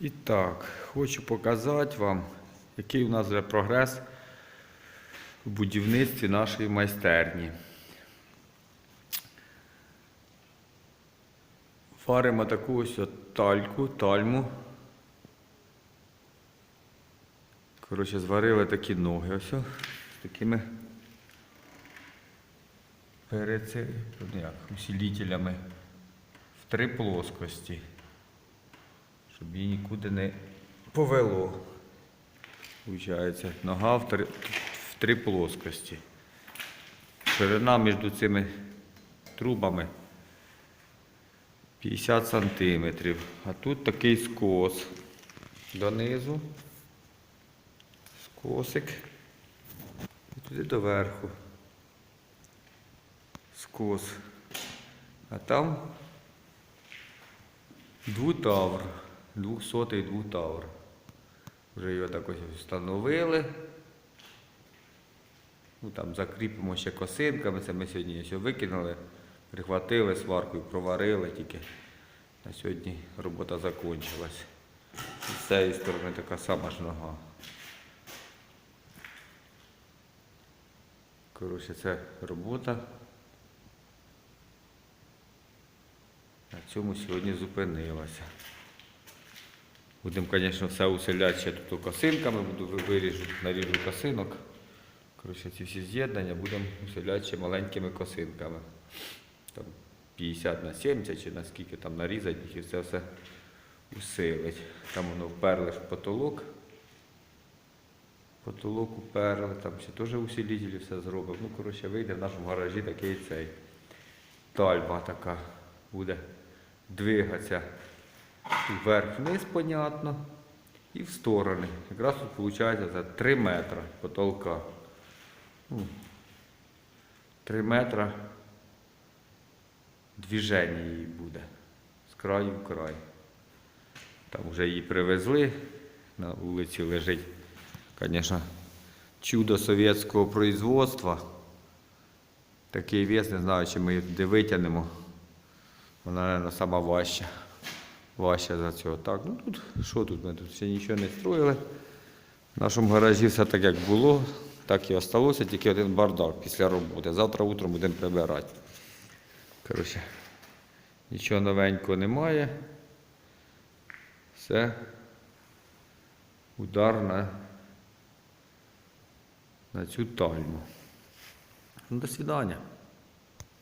І так, хочу показати вам, який у нас вже прогрес у будівництві нашої майстерні. Варимо таку ось от тальку, тальму. Коротше, зварили такі ноги ось з такими переці, ну як, усилителями в три плоскості щоб її нікуди не повело. Получається, нога в три, в три плоскості. Ширина між цими трубами 50 сантиметрів. А тут такий скос донизу. Скосик. І туди доверху. Скос. А там Двутавр. Двохсотий двутавр. Вже його так ось встановили. Ну, там закріпимо ще косинками. Це ми сьогодні все викинули, прихватили сваркою, проварили тільки. На сьогодні робота закінчилась. З цієї сторони така сама ж нога. Коротше, це робота. На цьому сьогодні зупинилася. Будемо, звісно, все усиляти ще тут косинками, буду ви- виріжу, наріжу косинок. Коротше, ці всі з'єднання будемо усиляти ще маленькими косинками. Там 50 на 70 чи наскільки там нарізати і це все усилить. Там воно вперли в потолок. Потолок уперли, там ще теж усилителі все зробив. Ну, коротше, вийде в нашому гаражі такий цей тальба така буде двигатися вверх-вниз, понятно, і в сторони. Якраз тут виходить за 3 метри потолка. Ну, 3 метри движення її буде з краю в край. Там вже її привезли, на вулиці лежить, звісно, чудо совєтського производства. Такий вес, не знаю, чи ми її туди витягнемо. Вона, мабуть, сама важча. Важча за цього. Так, ну тут, що тут? Ми тут ще нічого не строїли. В нашому гаражі все так, як було, так і осталося, тільки один бардак після роботи. Завтра утром будемо прибирати. Коротше, нічого новенького немає. Все. Удар на, на цю тальму. До свидання.